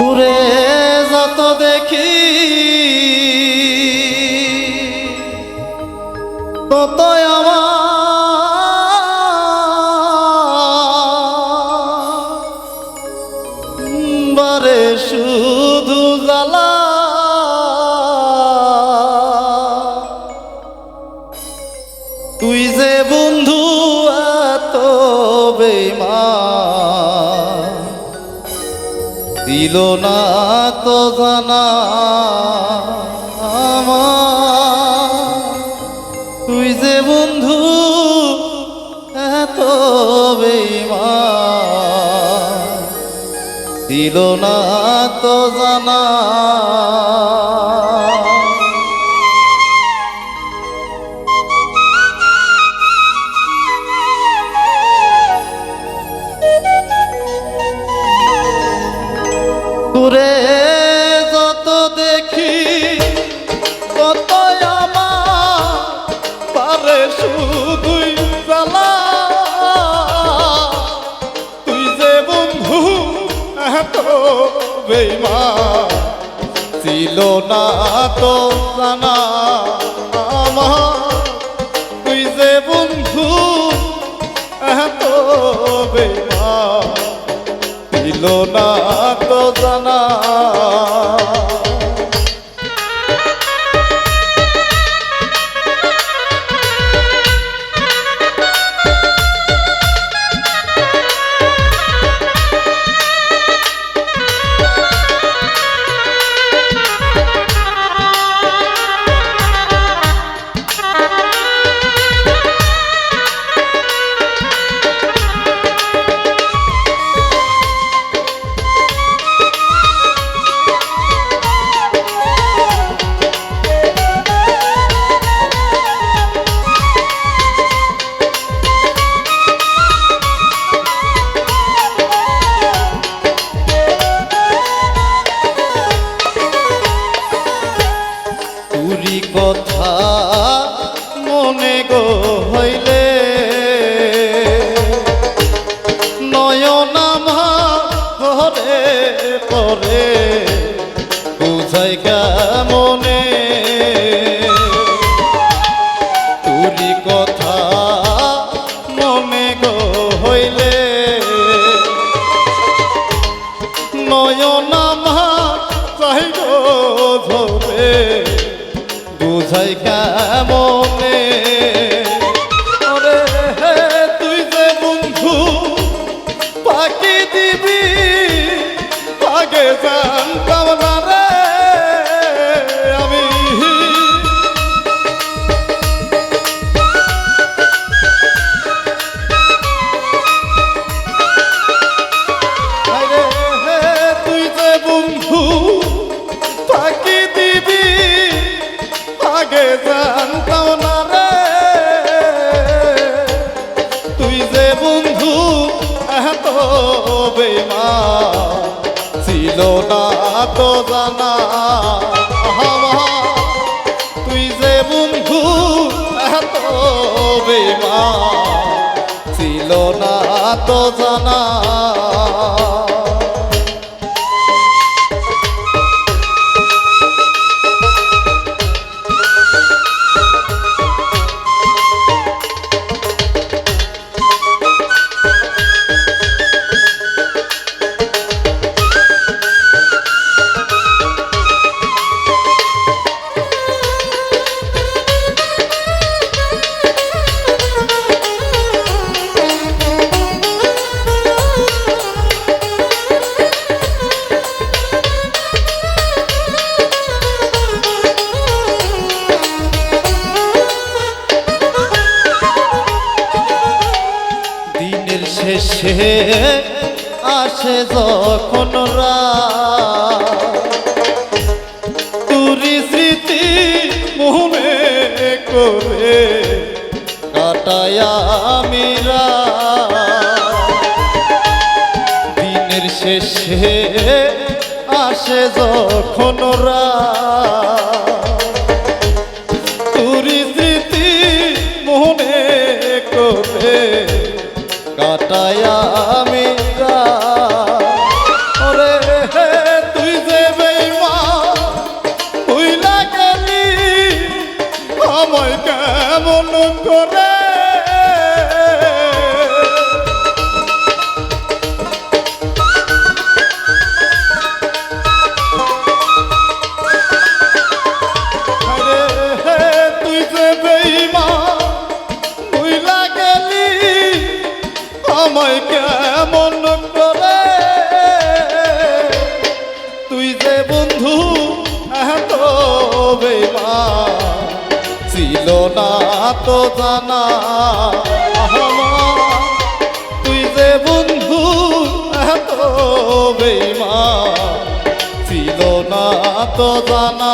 ঘুরে যত দেখি তত আমার দিল না তো জানা তুই যে বন্ধু এত বেমা দিল না তো জানা শুধুই জ্বালা। তুই যে বন্ধু এত বেমা ছিল না তো জানা। ঘরে পরে বুঝাই মনে কথা মনে গো হইলে নয়নামা চাই গো ধরে বুঝাই কেমনে দিবি আগে জানতাম না রে। তুই যে বন্ধু, এত বেমা ছিল না তো জানা। তুই যে বন্ধু, এত বেমা ছিল না তো জানা। শেষে আসে যখন স্মৃতি মনে করে কাটায়া মিরা দিনের শেষে আসে যখন রাত, বেঈমান ছিল না তো জানা। তুই যে বন্ধু এত বেমা ছিল না তো জানা।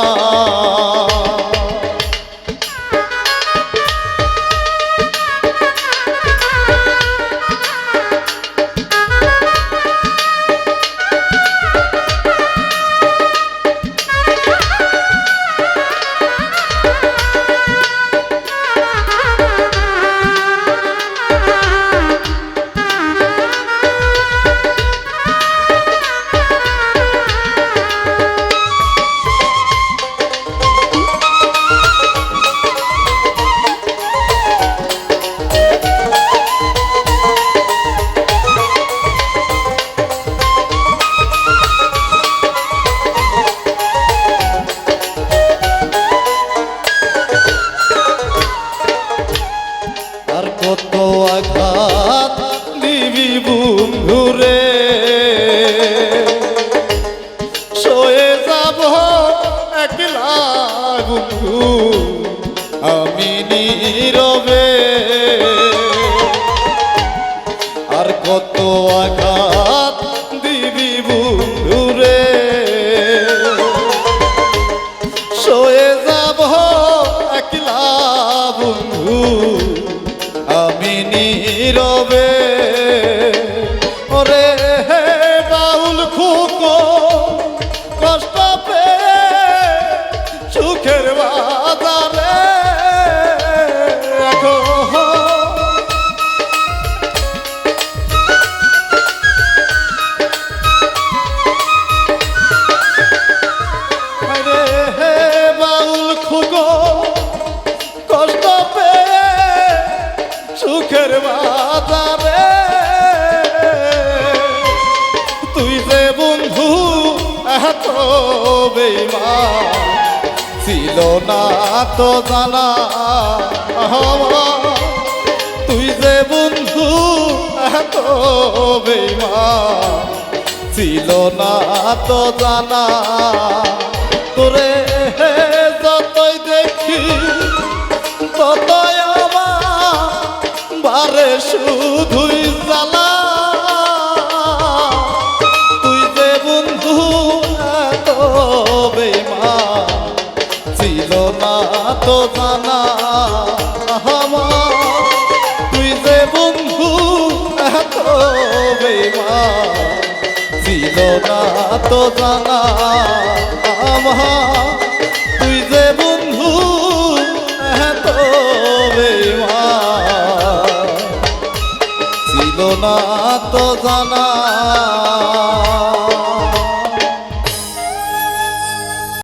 আঘাত দিবি বন্ধুরে সয়ে যাব একলা বন্ধু আমি নীরবে। আর কত আঘাত নীরবে এত বেইমান ছিল না তো জানা। তুই যে বন্ধু, এত বেইমান ছিল না তো জানা তোরে যতই দেখি, ততই আমার বারে শুধুই জ্বালা আমার। তুই যে বন্ধু এত না তো জানা